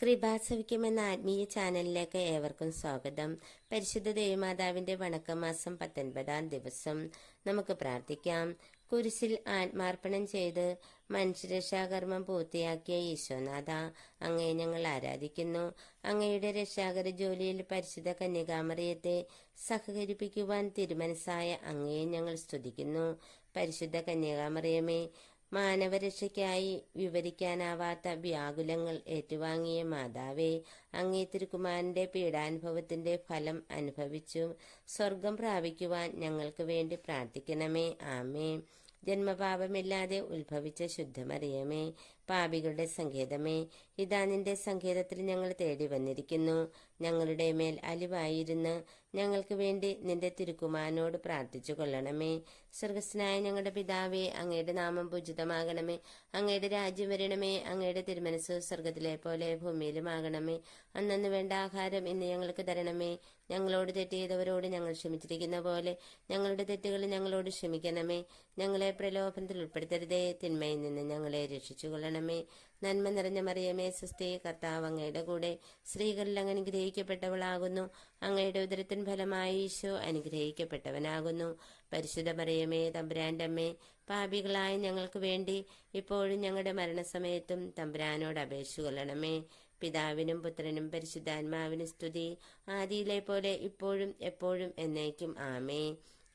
കൃപാസവിക്കും എന്ന ആത്മീയ ചാനലിലേക്ക് ഏവർക്കും സ്വാഗതം. പരിശുദ്ധ ദേവിമാതാവിന്റെ വണക്കമാസം പത്തൊൻപതാം ദിവസം നമുക്ക് പ്രാർത്ഥിക്കാം. കുരിശിൽ ആത്മാർപ്പണം ചെയ്ത് മനുഷ്യരക്ഷാകർമ്മം പൂർത്തിയാക്കിയ ഈശോനാഥ അങ്ങയെ ഞങ്ങൾ ആരാധിക്കുന്നു. അങ്ങയുടെ രക്ഷാകര ജോലിയിൽ പരിശുദ്ധ കന്യകാമറിയത്തെ സഹകരിപ്പിക്കുവാൻ തിരുമനസായ അങ്ങയെ ഞങ്ങൾ സ്തുതിക്കുന്നു. പരിശുദ്ധ കന്യകാമറിയമേ മാനവരക്ഷയ്ക്കായി വിവരിക്കാനാവാത്ത വ്യാകുലങ്ങൾ ഏറ്റുവാങ്ങിയ മാതാവേ അങ്ങേ തിരുക്കുമാരന്റെ പീഡാനുഭവത്തിന്റെ ഫലം അനുഭവിച്ചു. സ്വർഗം പ്രാപിക്കുവാൻ ഞങ്ങൾക്ക് വേണ്ടി പ്രാർത്ഥിക്കണമേ. ആമേ ജന്മപാപമില്ലാതെ ഉത്ഭവിച്ച ശുദ്ധമറിയമേ പാപികളുടെ സങ്കേതമേ ഇതാ നിന്റെ സങ്കേതത്തിൽ ഞങ്ങൾ തേടി വന്നിരിക്കുന്നു. ഞങ്ങളുടെ മേൽ അലിവായിരുന്ന് ഞങ്ങൾക്ക് വേണ്ടി നിന്റെ തിരുക്കുമാരനോട് പ്രാർത്ഥിച്ചു കൊള്ളണമേ. സ്വർഗസ്നായ ഞങ്ങളുടെ പിതാവേ അങ്ങയുടെ നാമം പൂജിതമാകണമേ. അങ്ങയുടെ രാജ്യം വരണമേ. അങ്ങയുടെ തിരുമനസ് സ്വർഗത്തിലെ പോലെ ഭൂമിയിലുമാകണമേ. അന്നു വേണ്ട ആഹാരം ഇന്ന് ഞങ്ങൾക്ക് തരണമേ. ഞങ്ങളോട് തെറ്റ് ചെയ്തവരോട് ഞങ്ങൾ ക്ഷമിച്ചിരിക്കുന്ന പോലെ ഞങ്ങളുടെ തെറ്റുകൾ ഞങ്ങളോട് ക്ഷമിക്കണമേ. ഞങ്ങളെ പ്രലോഭനത്തിൽ ഉൾപ്പെടുത്തരുതേ. തിന്മയിൽ നിന്ന് ഞങ്ങളെ രക്ഷിച്ചു കൊള്ളണമേ നന്മ നിറഞ്ഞ മറിയമേ സുസ്ഥി കർത്താവ് അങ്ങയുടെ കൂടെ സ്ത്രീകളിൽ അങ്ങ് അനുഗ്രഹിക്കപ്പെട്ടവളാകുന്നു. അങ്ങയുടെ ഉദരത്തിൻ ഫലമായി ഈശോ അനുഗ്രഹിക്കപ്പെട്ടവനാകുന്നു. പരിശുദ്ധ മറിയമേ തമ്പുരാന്റെ അമ്മേ പാപികളായ ഞങ്ങൾക്ക് വേണ്ടി ഇപ്പോഴും ഞങ്ങളുടെ മരണസമയത്തും തമ്പുരാനോട് അപേക്ഷ കൊള്ളണമേ പിതാവിനും പുത്രനും പരിശുദ്ധാത്മാവിനും സ്തുതി. ആദിയിലെ പോലെ ഇപ്പോഴും എപ്പോഴും എന്നേക്കും. ആമേ